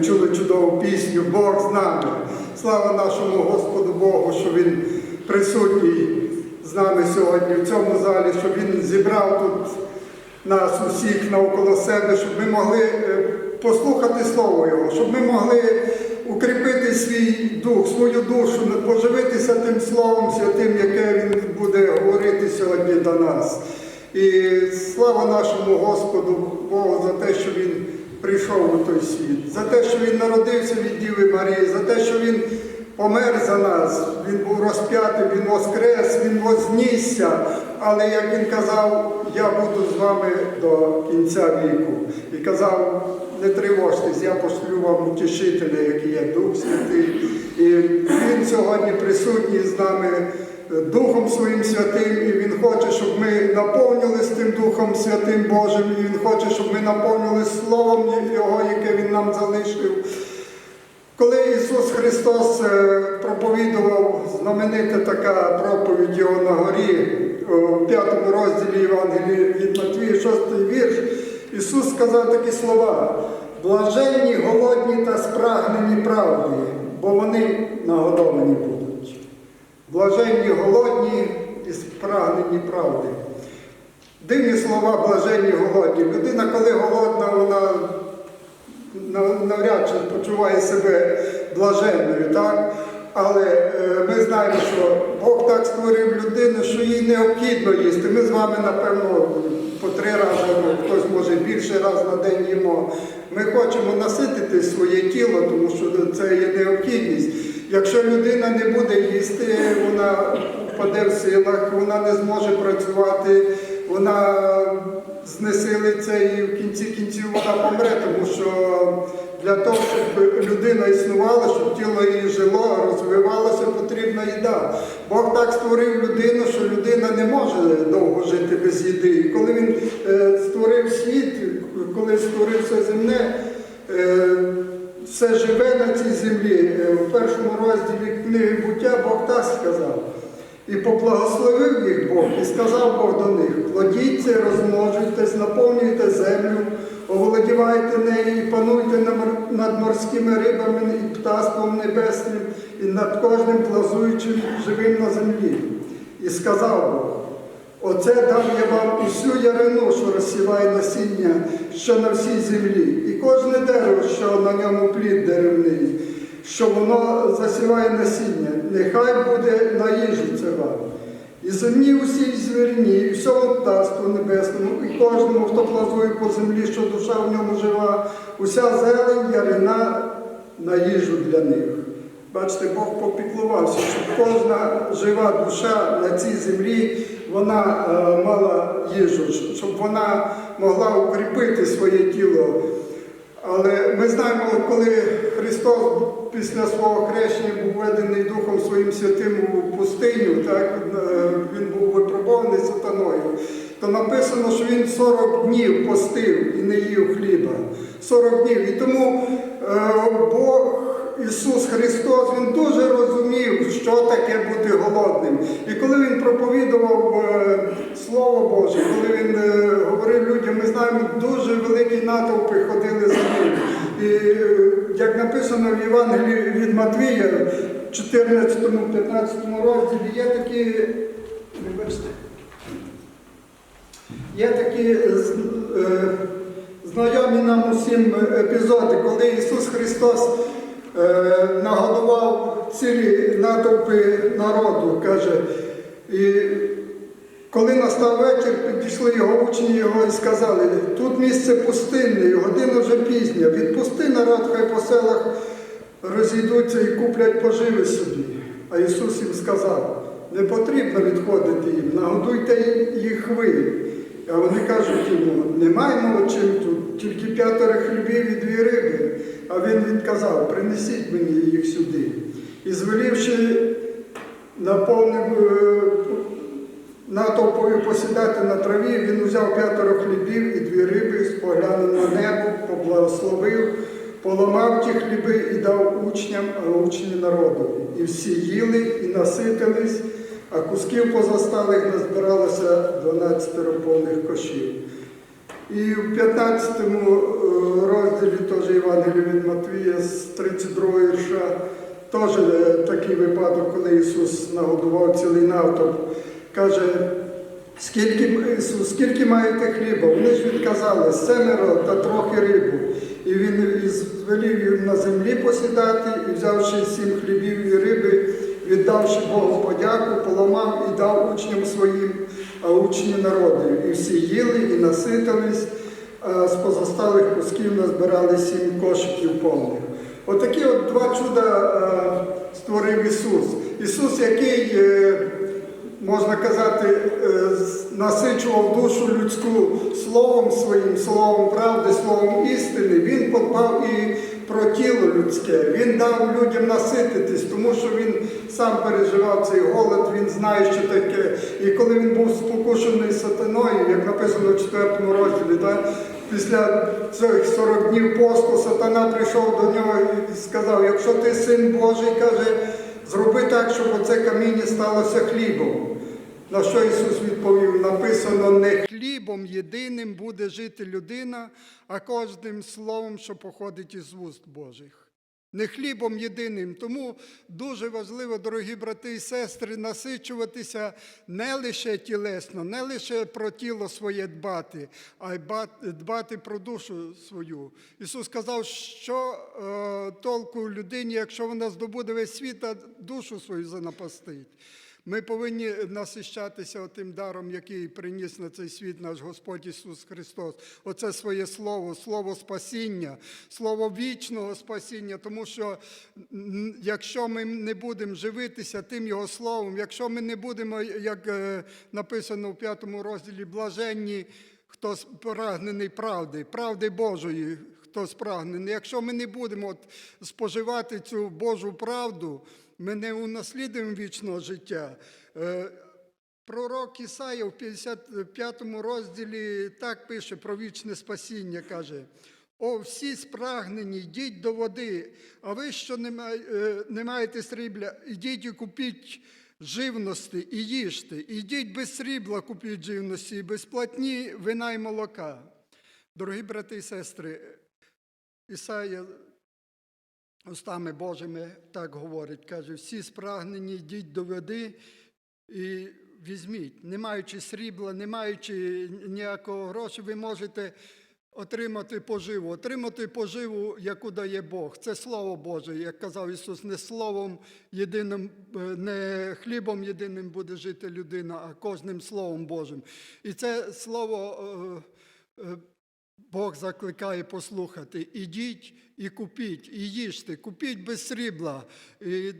чули чудову пісню, Бог з нами. Слава нашому Господу Богу, що Він присутній з нами сьогодні в цьому залі, що Він зібрав тут нас усіх навколо себе, щоб ми могли е, послухати Слово Його, щоб ми могли укріпити свій дух, свою душу, поживитися тим Словом Святим, яке Він буде говорити сьогодні до нас. І слава нашому Господу Богу за те, що Він прийшов у той світ, за те, що Він народився від Діви Марії, за те, що Він помер за нас, Він був розп'ятий, Він воскрес, Він вознісся. Але як він казав, я буду з вами до кінця віку. І казав, не тривожтесь, я пошлю вам утішителя, який є Дух Святий. І він сьогодні присутній з нами. Духом Своїм Святим, і Він хоче, щоб ми наповнились тим Духом Святим Божим, і Він хоче, щоб ми наповнились Словом Його, яке Він нам залишив. Коли Ісус Христос е, проповідував знаменита така проповідь Його на горі, у п'ятому розділі Євангелії від Матвія, шостий вірш, Ісус сказав такі слова: блаженні, голодні та спрагнені правди, бо вони нагодовані будуть. Блаженні, голодні і спрагнені правди. Дивні слова блаженні, голодні. Людина, коли голодна, вона навряд чи почуває себе блаженною, так? Але е, ми знаємо, що Бог так створив людину, що їй необхідно їсти. Ми з вами, напевно, по три рази, хтось може більше раз на день їмо. Ми хочемо наситити своє тіло, тому що це є необхідність. Якщо людина не буде їсти, вона впаде в силах, вона не зможе працювати, вона знесилиться і в кінці кінців вона помре, тому що для того, щоб людина існувала, щоб тіло її жило, розвивалося, потрібна їда. Бог так створив людину, що людина не може довго жити без їди. І коли він е, створив світ, коли створив все земне, е, все живе на цій землі. Е, В першому розділі книги буття Бог так сказав. І поблагословив їх Бог, і сказав Бог до них: плодіться, розмножуйтесь, наповнюйте землю, оволодівайте нею і пануйте над морськими рибами і птаством небесним, і над кожним плазуючим живим на землі. І сказав Бог. Оце дав я вам усю ярину, що розсіває насіння, що на всій землі, і кожне дерево, що на ньому плід деревний, що воно засіває насіння, нехай буде на їжу це вам. І землі усій звірні, і всьому птаству небесному, і кожному, хто плазує по землі, що душа в ньому жива, уся зелень ярина на їжу для них. Бачите, Бог попіклувався, щоб кожна жива душа на цій землі вона е, мала їжу, щоб вона могла укріпити своє тіло. Але ми знаємо, коли Христос після свого хрещення був введений Духом Своїм Святим у пустиню, так, е, він був випробований сатаною, то написано, що він 40 днів постив і не їв хліба. 40 днів. І тому е, Бог Ісус Христос, Він дуже розумів, що таке бути голодним. І коли Він проповідував е, Слово Боже, коли Він е, говорив людям, ми знаємо, дуже великі натовпи ходили за ним. І е, як написано в Євангелії від Матвія, 14-15 розділі, є такі, вибачте, є такі знайомі нам усім епізоди, коли Ісус Христос нагодував цілі натовпи народу, каже. І коли настав вечір, підійшли його учні його і сказали, тут місце пустинне, година вже пізня, відпусти народ, хай по селах розійдуться і куплять поживи собі. А Ісус їм сказав, не потрібно відходити їм, нагодуйте їх ви. А вони кажуть йому, не маємо чим тут, тільки п'ятеро хлібів і дві риби. А він відказав, принесіть мені їх сюди. І звелівши наповнив е, натовпою посідати на траві, він взяв п'ятеро хлібів і дві риби, споглянув на небо, поблагословив, поламав ті хліби і дав учням, а учні народу. І всі їли і наситились, а кусків позасталих назбиралося 12 повних кошів. І в 15 розділі теж Євангелія від Матвія з 32 вірша, теж е, такий випадок, коли Ісус нагодував цілий натовп. Каже, скільки, Ісус, скільки маєте хліба? Вони ж відказали, семеро та трохи рибу. І він звелів їм на землі посідати, і взявши сім хлібів і риби, віддавши Богу подяку, поламав і дав учням своїм, а учні народу. І всі їли і наситились, а з позосталих кусків назбирали сім кошиків повних. Отакі от два чуда створив Ісус. Ісус, який, е, можна казати, е, насичував душу людську словом своїм, словом правди, словом істини, Він подбав і про тіло людське. Він дав людям насититись, тому що він сам переживав цей голод, він знає, що таке. І коли він був спокушений сатаною, як написано в 4 розділі, да, після цих 40 днів посту сатана прийшов до нього і сказав, якщо ти син Божий, каже, зроби так, щоб оце каміння сталося хлібом. На що Ісус відповів, написано, не хлібом єдиним буде жити людина, а кожним словом, що походить із вуст Божих. Не хлібом єдиним. Тому дуже важливо, дорогі брати і сестри, насичуватися не лише тілесно, не лише про тіло своє дбати, а й дбати про душу свою. Ісус сказав, що е, толку людині, якщо вона здобуде весь світ, а душу свою занапастить. Ми повинні насищатися тим даром, який приніс на цей світ наш Господь Ісус Христос. Оце своє слово, слово спасіння, слово вічного спасіння. Тому що якщо ми не будемо живитися тим Його словом, якщо ми не будемо, як е, написано в п'ятому розділі, блаженні, хто прагнений правди, правди Божої, хто спрагнений. Якщо ми не будемо от споживати цю Божу правду, ми не унаслідуємо вічного життя. Е, Пророк Ісая в 55 розділі так пише про вічне спасіння, каже. О, всі спрагнені, йдіть до води, а ви, що не, е, маєте срібля, ідіть і купіть живності і їжте. Ідіть без срібла купіть живності, і без платні вина й молока. Дорогі брати і сестри, Ісая устами Божими так говорить, каже, всі спрагнені, йдіть до води і візьміть, не маючи срібла, не маючи ніякого гроші, ви можете отримати поживу, отримати поживу, яку дає Бог. Це Слово Боже, як казав Ісус, не словом єдиним, е, не хлібом єдиним буде жити людина, а кожним Словом Божим. І це слово. Бог закликає послухати. Ідіть і купіть, і їжте, купіть без срібла. І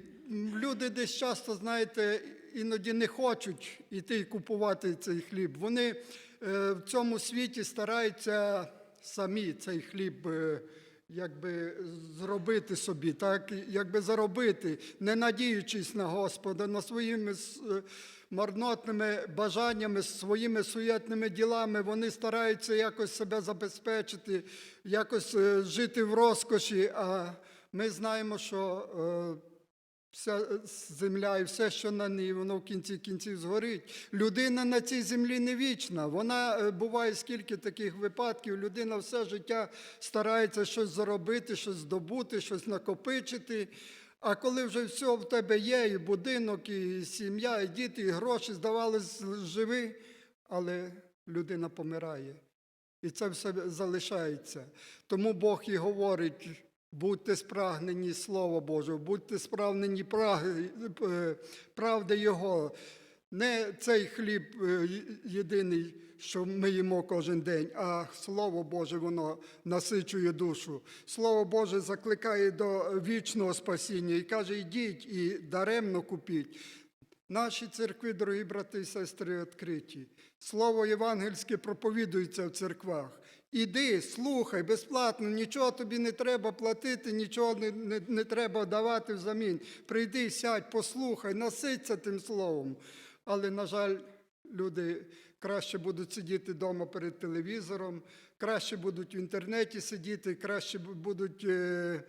люди десь часто, знаєте, іноді не хочуть іти і купувати цей хліб. Вони е, в цьому світі стараються самі цей хліб. е, Якби зробити собі, так, якби заробити, не надіючись на Господа, на своїми е, марнотними бажаннями, своїми суєтними ділами, вони стараються якось себе забезпечити, якось е, жити в розкоші. А ми знаємо, що е, вся земля і все, що на ній, воно в кінці кінців згорить. Людина на цій землі не вічна. Вона е, буває скільки таких випадків. Людина все життя старається щось заробити, щось здобути, щось накопичити. А коли вже все в тебе є, і будинок, і сім'я, і діти, і гроші, здавалось, живі, але людина помирає. І це все залишається. Тому Бог і говорить: будьте спрагнені Слова Божого, будьте справнені е, правди Його. Не цей хліб е, єдиний, що ми їмо кожен день, а Слово Боже, воно насичує душу. Слово Боже закликає до вічного спасіння і каже: йдіть і даремно купіть. Наші церкви, дорогі брати і сестри, відкриті. Слово євангельське проповідується в церквах. Іди, слухай, безплатно, нічого тобі не треба платити, нічого не, не, не треба давати взамін. Прийди, сядь, послухай, наситься тим словом. Але, на жаль, люди краще будуть сидіти вдома перед телевізором, краще будуть в інтернеті сидіти, краще будуть е,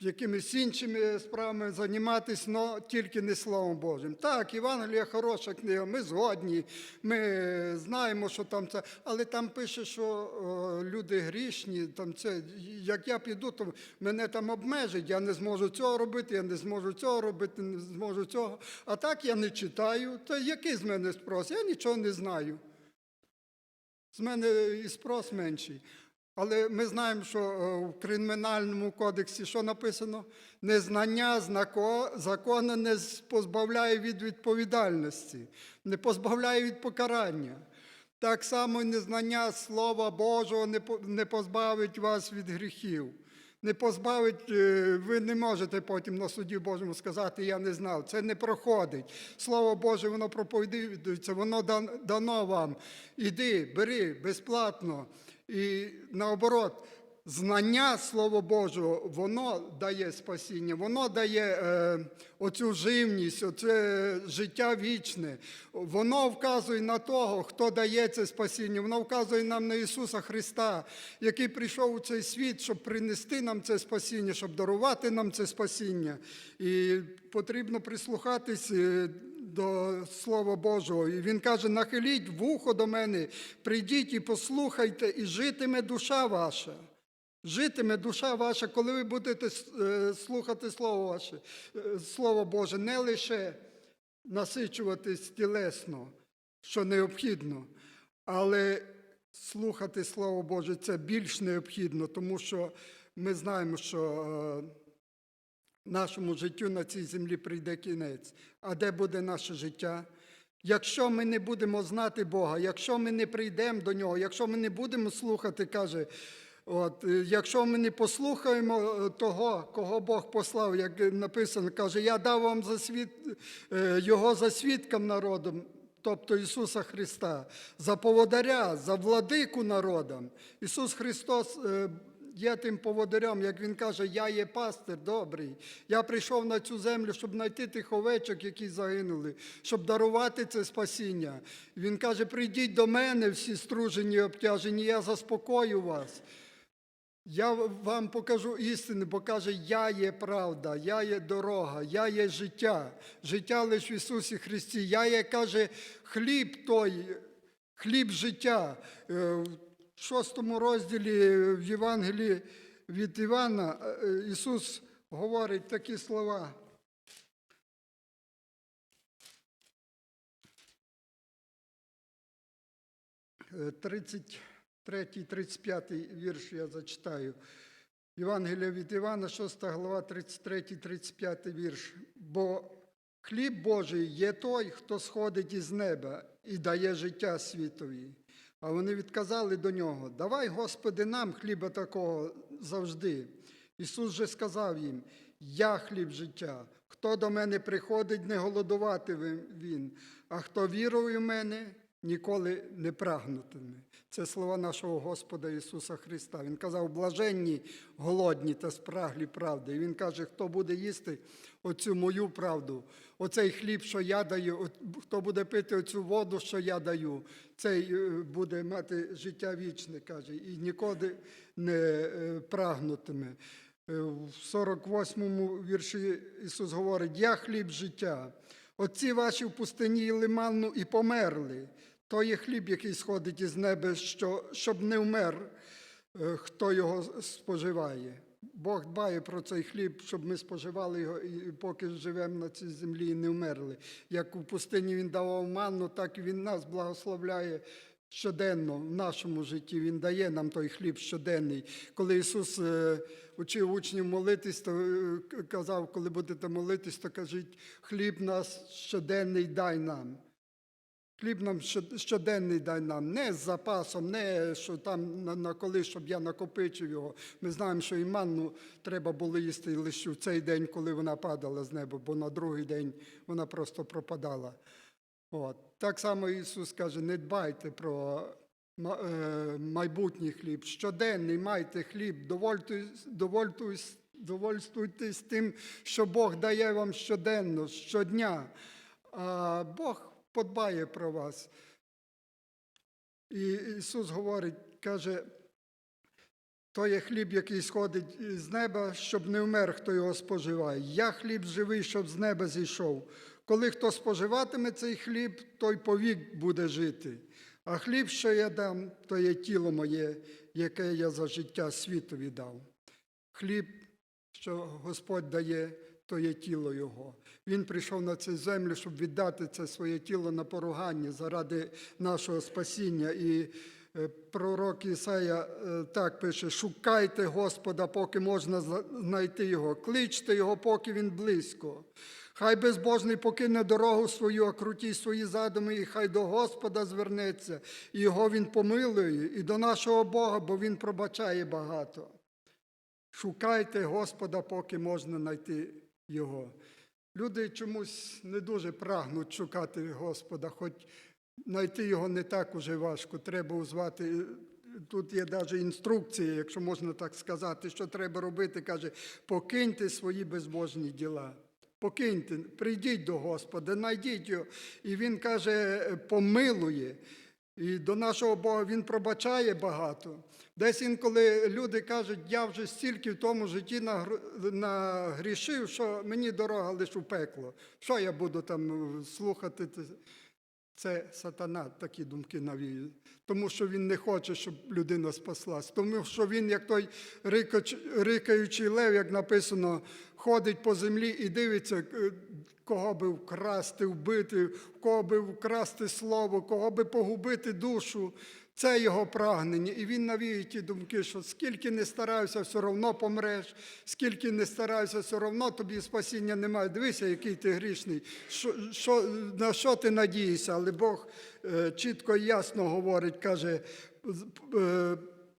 якимись іншими справами займатися, але тільки не Словом Божим. Так, Євангелія хороша книга, ми згодні, ми знаємо, що там це, але там пише, що о, люди грішні, там це, як я піду, то мене там обмежать, я не зможу цього робити, я не зможу цього робити, не зможу цього. А так я не читаю, то який з мене спрос? Я нічого не знаю. З мене і спрос менший. Але ми знаємо, що е, в кримінальному кодексі що написано? Незнання закону не позбавляє від відповідальності, не позбавляє від покарання. Так само незнання Слова Божого не не позбавить вас від гріхів. Не позбавить, е, ви не можете потім на суді Божому сказати, я не знав. Це не проходить. Слово Боже, воно проповідується, воно дано вам. Іди, бери безплатно. І наоборот, знання Слова Божого, воно дає спасіння, воно дає е, оцю живність, оце життя вічне. Воно вказує на того, хто дає це спасіння. Воно вказує нам на Ісуса Христа, який прийшов у цей світ, щоб принести нам це спасіння, щоб дарувати нам це спасіння. І потрібно прислухатись. До Слова Божого. І він каже: нахиліть вухо до мене, прийдіть і послухайте, і житиме душа ваша. Житиме душа ваша, коли ви будете е, слухати Слово ваше, е, Слово Боже, не лише насичуватись тілесно, що необхідно, але слухати Слово Боже це більш необхідно, тому що ми знаємо, що е, нашому життю на цій землі прийде кінець. А де буде наше життя? Якщо ми не будемо знати Бога, якщо ми не прийдемо до Нього, якщо ми не будемо слухати, каже, от, е, якщо ми не послухаємо е, того, кого Бог послав, як написано, каже, я дав вам засвіт, е, Його за свідком народом, тобто Ісуса Христа, за поводаря, за владику народам. Ісус Христос є тим поводарем, як Він каже, я є пастир добрий. Я прийшов на цю землю, щоб знайти тих овечок, які загинули, щоб дарувати це спасіння. Він каже, прийдіть до мене, всі стружені і обтяжені, я заспокою вас. Я вам покажу істину, бо каже, я є правда, я є дорога, я є життя, життя лише в Ісусі Христі. Я є, каже, хліб той, хліб життя. Шостому розділі в Євангелії від Івана е, Ісус говорить такі слова. Е, 33, 35 вірш я зачитаю. Євангелія від Івана, 6 глава, 33, 35 вірш. Бо хліб Божий є той, хто сходить із неба і дає життя світові. А вони відказали до нього: Давай, Господи, нам хліба такого завжди. Ісус же сказав їм: Я хліб життя. Хто до мене приходить, не голодуватиме він, а хто вірує в мене, ніколи не прагнутиме. Це слова нашого Господа Ісуса Христа. Він казав, блаженні, голодні та спраглі правди. І Він каже, хто буде їсти оцю мою правду, оцей хліб, що я даю, хто буде пити оцю воду, що я даю, цей е, буде мати життя вічне, каже, і ніколи не е, прагнутиме. Е, В 48-му вірші Ісус говорить: Я хліб життя. Отці ваші в пустині їли манну і померли. То є хліб, який сходить із неба, що, щоб не вмер, е, хто його споживає. Бог дбає про цей хліб, щоб ми споживали його, і поки живемо на цій землі і не вмерли. Як у пустині Він давав манну, так і Він нас благословляє щоденно в нашому житті. Він дає нам той хліб щоденний. Коли Ісус е, учив учнів молитись, то е, казав, коли будете молитись, то кажіть, хліб нас щоденний дай нам. Хліб нам щоденний дай нам, не з запасом, не що там на, коли, щоб я накопичив його. Ми знаємо, що і манну треба було їсти лише в цей день, коли вона падала з неба, бо на другий день вона просто пропадала. От. Так само Ісус каже, не дбайте про е, майбутній хліб. Щоденний майте хліб, довольтесь, довольтесь, довольствуйтесь тим, що Бог дає вам щоденно, щодня. А Бог подбає про вас. І Ісус говорить, каже, То є хліб, який сходить з неба, щоб не вмер, хто його споживає. Я хліб живий, щоб з неба зійшов. Коли хто споживатиме цей хліб, той повік буде жити. А хліб, що я дам, то є тіло моє, яке я за життя світові дав. Хліб, що Господь дає, то є тіло Його. Він прийшов на цю землю, щоб віддати це своє тіло на поругання заради нашого спасіння. І е, пророк Ісая е, так пише: шукайте Господа, поки можна знайти Його, кличте Його, поки Він близько. Хай безбожний покине дорогу свою, а круті свої задуми, і хай до Господа звернеться, і його Він помилує, і до нашого Бога, бо Він пробачає багато. Шукайте Господа, поки можна знайти Його. Люди чомусь не дуже прагнуть шукати Господа, хоч знайти його не так уже важко. Треба узвати. Тут є навіть інструкції, якщо можна так сказати, що треба робити. Каже, покиньте свої безбожні діла. Покиньте, прийдіть до Господа, знайдіть його. І він каже, помилує. І до нашого Бога Він пробачає багато. Десь інколи люди кажуть, я вже стільки в тому житті нагр- нагрішив, що мені дорога лише у пекло. Що я буду там е, слухати? Це сатана такі думки навіює. Тому що він не хоче, щоб людина спаслась. Тому що він, як той рикаючий лев, як написано, ходить по землі і дивиться, е, кого би вкрасти, вбити, в кого би вкрасти слово, кого би погубити душу. Це його прагнення. І він навіє ті думки, що скільки не стараюся, все одно помреш, скільки не стараюся, все одно тобі спасіння немає. Дивися, який ти грішний, що, що, на що ти надієшся, але Бог е, чітко і ясно говорить, каже, е,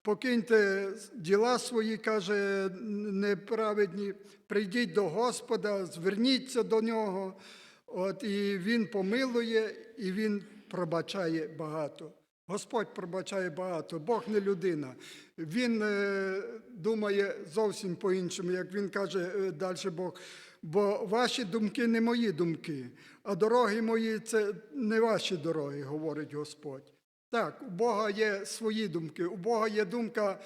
покиньте діла свої, каже, неправедні, прийдіть до Господа, зверніться до нього. От, і Він помилує, і Він пробачає багато. Господь пробачає багато, Бог не людина. Він е, думає зовсім по-іншому, як він каже е, далі Бог. Бо ваші думки не мої думки, а дороги мої це не ваші дороги, говорить Господь. Так, у Бога є свої думки, у Бога є думка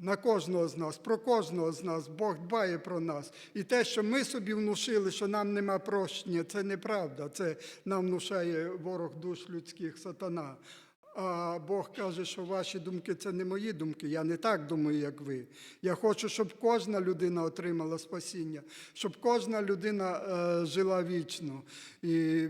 на кожного з нас, про кожного з нас. Бог дбає про нас. І те, що ми собі внушили, що нам нема прощення, це неправда. Це нам внушає ворог душ людських, сатана. А Бог каже, що ваші думки це не мої думки. Я не так думаю, як ви. Я хочу, щоб кожна людина отримала спасіння, щоб кожна людина е, жила вічно. І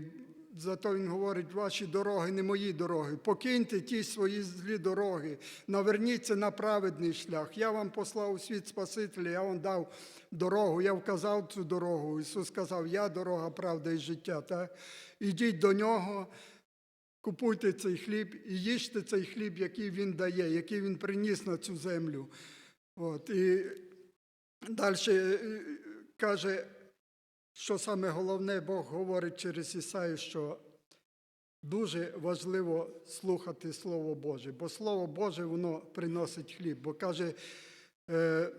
Зато він говорить, ваші дороги не мої дороги. Покиньте ті свої злі дороги, наверніться на праведний шлях. Я вам послав у світ Спасителя, я вам дав дорогу, я вказав цю дорогу. Ісус сказав, я дорога, правда і життя. Так? Ідіть до нього, купуйте цей хліб і їжте цей хліб, який він дає, який він приніс на цю землю. От, і далі каже, що саме головне, Бог говорить через Ісаю, що дуже важливо слухати Слово Боже, бо Слово Боже воно приносить хліб. Бо каже, е,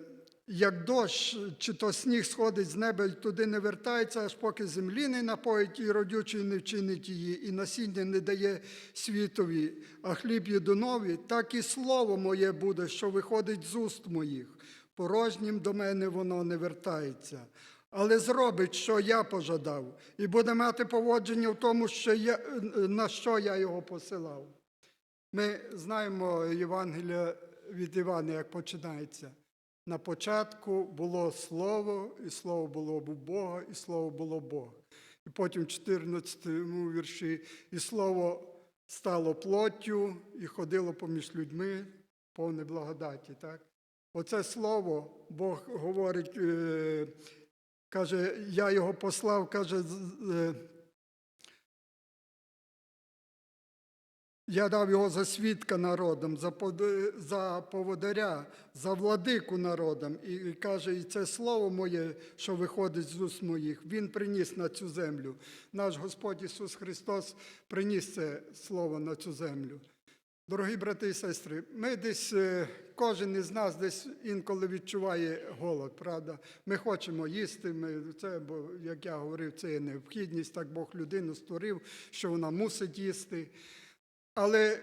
як дощ чи то сніг сходить з неба і туди не вертається, аж поки землі не напоїть і родючий не вчинить її, і насіння не дає світові, а хліб єдунові, так і слово моє буде, що виходить з уст моїх. Порожнім до мене воно не вертається. Але зробить, що я пожадав, і буде мати поводження в тому, що я, на що я його посилав. Ми знаємо Євангелія від Івана, як починається. На початку було Слово, і Слово було у Бога, і Слово було Бог. І потім в 14 вірші, і Слово стало плоттю і ходило поміж людьми, повне благодаті. Так? Оце слово Бог говорить, е, каже, я його послав, каже, е, Я дав його за свідка народам, за поводаря, за владику народам. І каже, і це слово моє, що виходить з уст моїх, Він приніс на цю землю. Наш Господь Ісус Христос приніс це слово на цю землю. Дорогі брати і сестри, ми десь, е, кожен із нас десь інколи відчуває голод, правда? Ми хочемо їсти, ми, це, бо, як я говорив, це є необхідність, так Бог людину створив, що вона мусить їсти. Але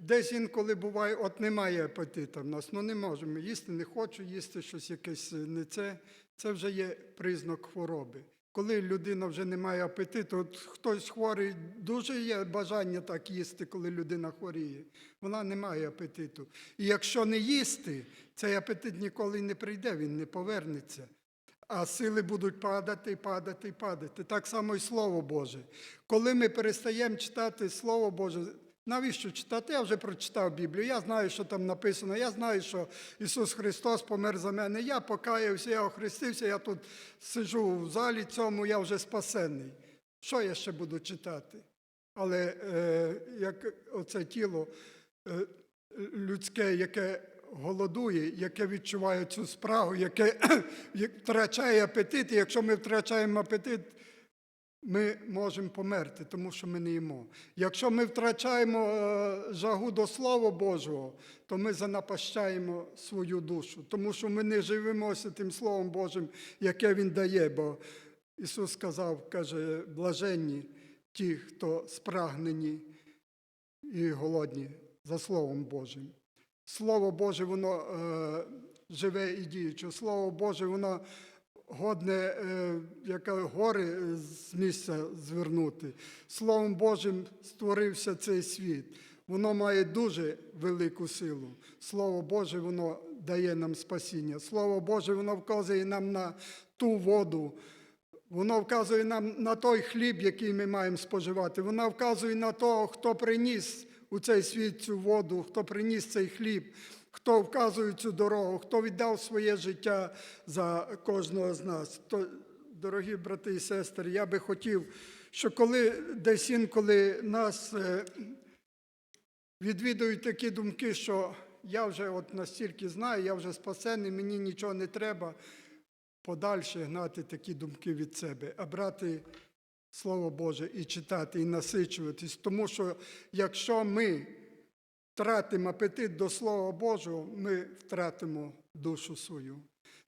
Десь інколи буває, от немає апетиту в нас, ну не можемо їсти, не хочу їсти щось якесь не це. Це вже є признак хвороби. Коли людина вже не має апетиту, от хтось хворий, дуже є бажання так їсти, коли людина хворіє. Вона не має апетиту. І якщо не їсти, цей апетит ніколи не прийде, він не повернеться. А сили будуть падати, падати, падати. Так само і Слово Боже. Коли ми перестаємо читати Слово Боже, навіщо читати? Я вже прочитав Біблію. Я знаю, що там написано. Я знаю, що Ісус Христос помер за мене. Я покаявся, я охрестився, я тут сижу в залі цьому, я вже спасенний. Що я ще буду читати? Але е, як оце тіло е, людське, яке голодує, яке відчуває цю спрагу, яке втрачає апетит, і якщо ми втрачаємо апетит, ми можемо померти, тому що ми не їмо. Якщо ми втрачаємо е, жагу до Слова Божого, то ми занапащаємо свою душу, тому що ми не живемося тим Словом Божим, яке Він дає. Бо Ісус сказав, каже, блаженні ті, хто спрагнені і голодні за Словом Божим. Слово Боже, воно е, живе і діюче. Слово Боже, воно годне, е, як гори з місця звернути. Словом Божим створився цей світ. Воно має дуже велику силу. Слово Боже, воно дає нам спасіння. Слово Боже, воно вказує нам на ту воду, Воно вказує нам на той хліб, який ми маємо споживати. Воно вказує на того, хто приніс у цей світ цю воду, хто приніс цей хліб, хто вказує цю дорогу, хто віддав своє життя за кожного з нас. То, дорогі брати і сестри, я би хотів, що коли десь інколи нас е, відвідують такі думки, що я вже от настільки знаю, я вже спасений, мені нічого не треба подальше гнати такі думки від себе, а брати Слово Боже і читати, і насичуватись. Тому що якщо ми втратимо апетит до Слова Божого, ми втратимо душу свою.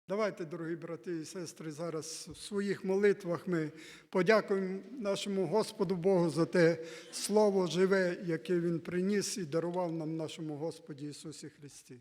Давайте, дорогі брати і сестри, зараз в своїх молитвах ми подякуємо нашому Господу Богу за те Слово живе, яке Він приніс і дарував нам нашому Господі Ісусі Христі.